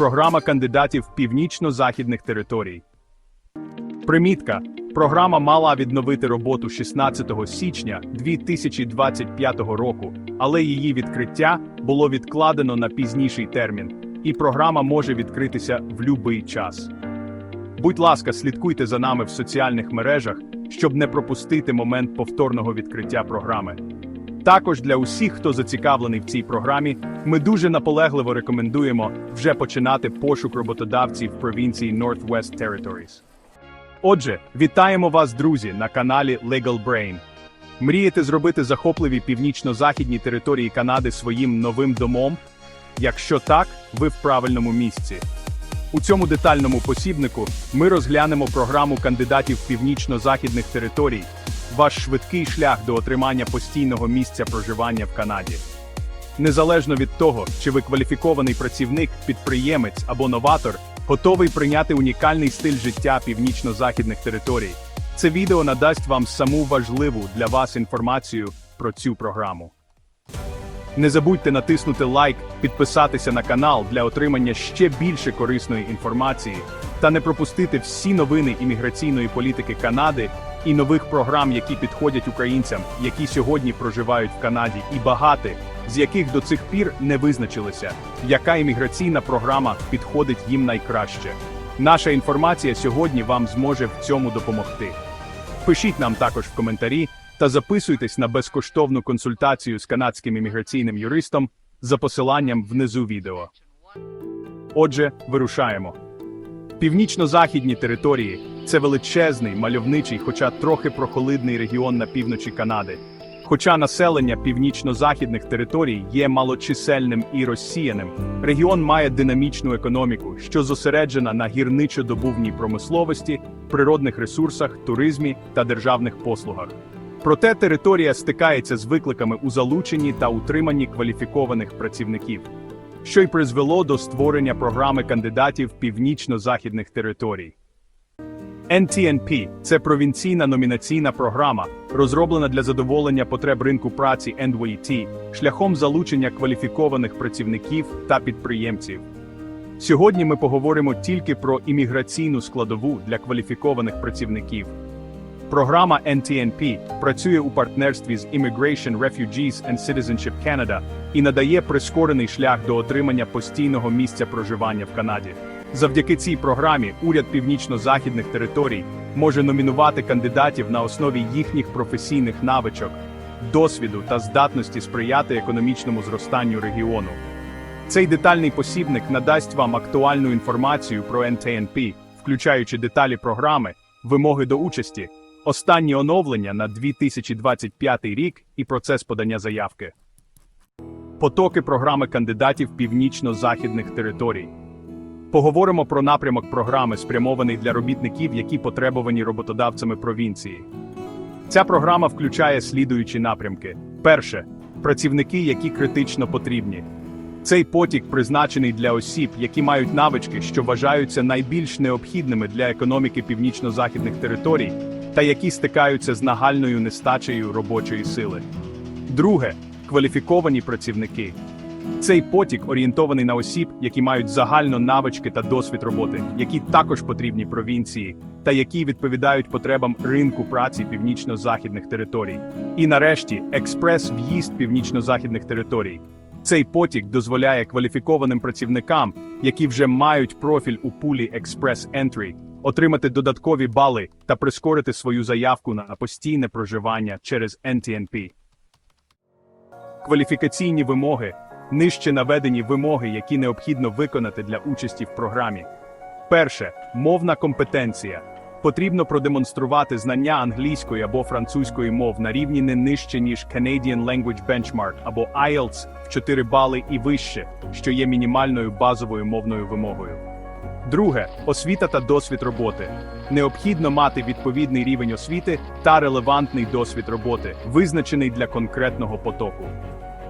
Програма кандидатів північно-західних територій. Примітка. Програма мала відновити роботу 16 січня 2025 року, але її відкриття було відкладено на пізніший термін, і програма може відкритися в будь-який час. Будь ласка, слідкуйте за нами в соціальних мережах, щоб не пропустити момент повторного відкриття програми. Також для усіх, хто зацікавлений в цій програмі, ми дуже наполегливо рекомендуємо вже починати пошук роботодавців в провінції Northwest Territories. Отже, вітаємо вас, друзі, на каналі Legal Brain. Мрієте зробити захопливі північно-західні території Канади своїм новим домом? Якщо так, ви в правильному місці. У цьому детальному посібнику ми розглянемо програму кандидатів північно-західних територій, ваш швидкий шлях до отримання постійного місця проживання в Канаді. Незалежно від того, чи ви кваліфікований працівник, підприємець або новатор, готовий прийняти унікальний стиль життя північно-західних територій. Це відео надасть вам саму важливу для вас інформацію про цю програму. Не забудьте натиснути лайк, підписатися на канал для отримання ще більше корисної інформації та не пропустити всі новини імміграційної політики Канади і нових програм, які підходять українцям, які сьогодні проживають в Канаді, і багати, з яких до цих пір не визначилися, яка імміграційна програма підходить їм найкраще. Наша інформація сьогодні вам зможе в цьому допомогти. Пишіть нам також в коментарі та записуйтесь на безкоштовну консультацію з канадським імміграційним юристом за посиланням внизу відео. Отже, вирушаємо. Північно-західні території це величезний, мальовничий, хоча трохи прохолидний регіон на півночі Канади. Хоча населення північно-західних територій є малочисельним і розсіяним, регіон має динамічну економіку, що зосереджена на гірничо-добувній промисловості, природних ресурсах, туризмі та державних послугах. Проте територія стикається з викликами у залученні та утриманні кваліфікованих працівників, що й призвело до створення програми кандидатів північно-західних територій. NTNP – це провінційна номінаційна програма, розроблена для задоволення потреб ринку праці NWT шляхом залучення кваліфікованих працівників та підприємців. Сьогодні ми поговоримо тільки про імміграційну складову для кваліфікованих працівників. Програма NTNP працює у партнерстві з Immigration, Refugees and Citizenship Canada і надає прискорений шлях до отримання постійного місця проживання в Канаді. Завдяки цій програмі уряд північно-західних територій може номінувати кандидатів на основі їхніх професійних навичок, досвіду та здатності сприяти економічному зростанню регіону. Цей детальний посібник надасть вам актуальну інформацію про NTNP, включаючи деталі програми, вимоги до участі, останні оновлення на 2025 рік і процес подання заявки. Потоки програми кандидатів північно-західних територій. Поговоримо про напрямок програми, спрямований для робітників, які потребовані роботодавцями провінції. Ця програма включає слідуючі напрямки: перше працівники, які критично потрібні. Цей потік призначений для осіб, які мають навички, що вважаються найбільш необхідними для економіки північно-західних територій, та які стикаються з нагальною нестачею робочої сили. Друге кваліфіковані працівники. Цей потік орієнтований на осіб, які мають загально навички та досвід роботи, які також потрібні провінції, та які відповідають потребам ринку праці північно-західних територій. І нарешті експрес-в'їзд північно-західних територій. Цей потік дозволяє кваліфікованим працівникам, які вже мають профіль у пулі Express Entry, отримати додаткові бали та прискорити свою заявку на постійне проживання через NTNP. Кваліфікаційні вимоги нижче наведені вимоги, які необхідно виконати для участі в програмі. Перше мовна компетенція. Потрібно продемонструвати знання англійської або французької мов на рівні не нижче, ніж Canadian Language Benchmark або IELTS в 4 бали і вище, що є мінімальною базовою мовною вимогою. Друге освіта та досвід роботи. Необхідно мати відповідний рівень освіти та релевантний досвід роботи, визначений для конкретного потоку.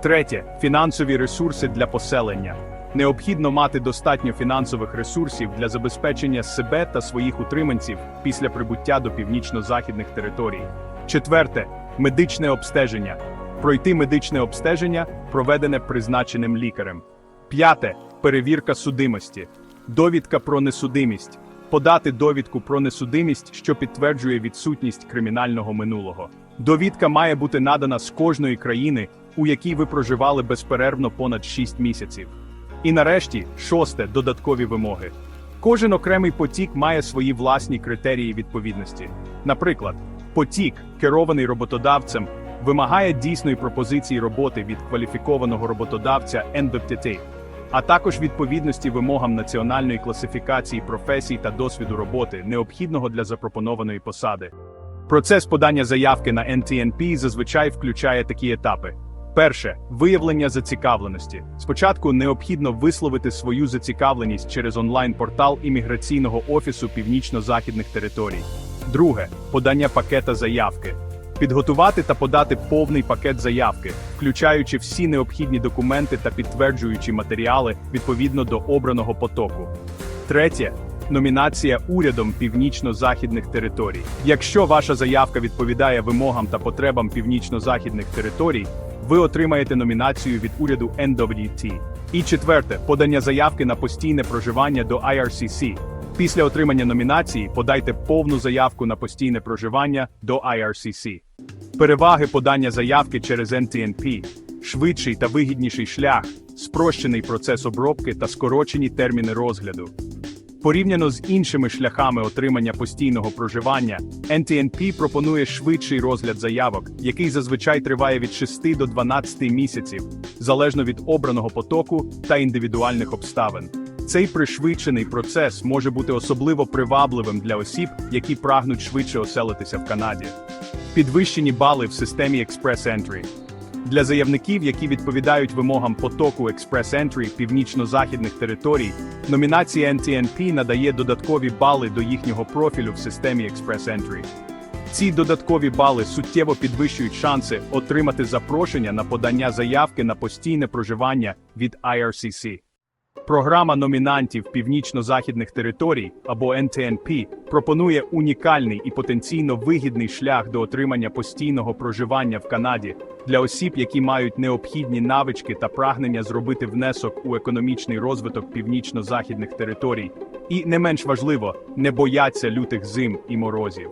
Третє фінансові ресурси для поселення. Необхідно мати достатньо фінансових ресурсів для забезпечення себе та своїх утриманців після прибуття до північно-західних територій. Четверте медичне обстеження. Пройти медичне обстеження, проведене призначеним лікарем. П'яте перевірка судимості, довідка про несудимість, подати довідку про несудимість, що підтверджує відсутність кримінального минулого. Довідка має бути надана з кожної країни, у якій ви проживали безперервно понад 6 місяців. І нарешті, шосте додаткові вимоги. Кожен окремий потік має свої власні критерії відповідності. Наприклад, потік, керований роботодавцем, вимагає дійсної пропозиції роботи від кваліфікованого роботодавця NWTT, а також відповідності вимогам національної класифікації професій та досвіду роботи, необхідного для запропонованої посади. Процес подання заявки на NTNP зазвичай включає такі етапи. Перше виявлення зацікавленості. Спочатку необхідно висловити свою зацікавленість через онлайн-портал імміграційного офісу північно-західних територій. Друге подання пакета заявки. Підготувати та подати повний пакет заявки, включаючи всі необхідні документи та підтверджуючі матеріали відповідно до обраного потоку. Третє номінація урядом північно-західних територій. Якщо ваша заявка відповідає вимогам та потребам північно-західних територій, ви отримаєте номінацію від уряду NWT. І четверте подання заявки на постійне проживання до IRCC. Після отримання номінації подайте повну заявку на постійне проживання до IRCC. Переваги подання заявки через NTNP, швидший та вигідніший шлях, спрощений процес обробки та скорочені терміни розгляду. Порівняно з іншими шляхами отримання постійного проживання, NTNP пропонує швидший розгляд заявок, який зазвичай триває від 6 до 12 місяців, залежно від обраного потоку та індивідуальних обставин. Цей пришвидшений процес може бути особливо привабливим для осіб, які прагнуть швидше оселитися в Канаді. Підвищені бали в системі Express Entry. Для заявників, які відповідають вимогам потоку Express Entry північно-західних територій, номінація NTNP надає додаткові бали до їхнього профілю в системі Express Entry. Ці додаткові бали суттєво підвищують шанси отримати запрошення на подання заявки на постійне проживання від IRCC. Програма номінантів північно-західних територій або NTNP пропонує унікальний і потенційно вигідний шлях до отримання постійного проживання в Канаді для осіб, які мають необхідні навички та прагнення зробити внесок у економічний розвиток північно-західних територій, і не менш важливо, не бояться лютих зим і морозів.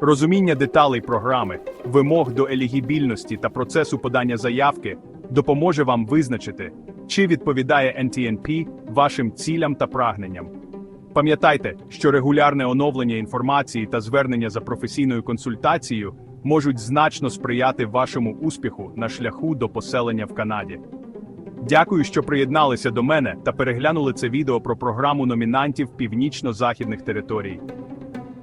Розуміння деталей програми, вимог до елігібільності та процесу подання заявки допоможе вам визначити, чи відповідає NTNP вашим цілям та прагненням. Пам'ятайте, що регулярне оновлення інформації та звернення за професійною консультацією можуть значно сприяти вашому успіху на шляху до поселення в Канаді. Дякую, що приєдналися до мене та переглянули це відео про програму номінантів північно-західних територій.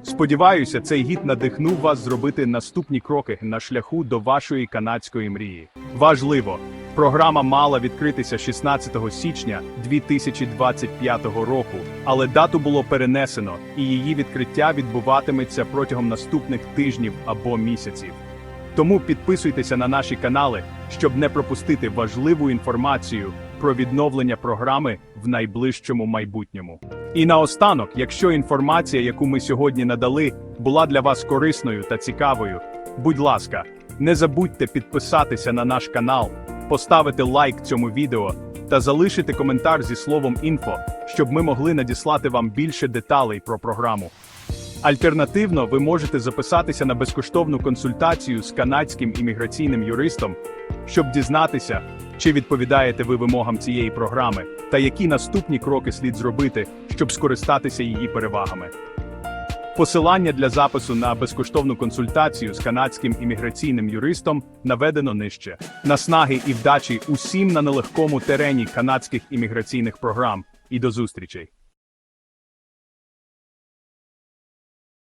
Сподіваюся, цей гід надихнув вас зробити наступні кроки на шляху до вашої канадської мрії. Важливо, програма мала відкритися 16 січня 2025 року, але дату було перенесено, і її відкриття відбуватиметься протягом наступних тижнів або місяців. Тому підписуйтеся на наші канали, щоб не пропустити важливу інформацію про відновлення програми в найближчому майбутньому. І наостанок, якщо інформація, яку ми сьогодні надали, була для вас корисною та цікавою, будь ласка, не забудьте підписатися на наш канал, поставити лайк цьому відео та залишити коментар зі словом інфо, щоб ми могли надіслати вам більше деталей про програму. Альтернативно, ви можете записатися на безкоштовну консультацію з канадським імміграційним юристом, щоб дізнатися, чи відповідаєте ви вимогам цієї програми, та які наступні кроки слід зробити, щоб скористатися її перевагами. Посилання для запису на безкоштовну консультацію з канадським імміграційним юристом наведено нижче. Наснаги і вдачі усім на нелегкому терені канадських імміграційних програм. І до зустрічей!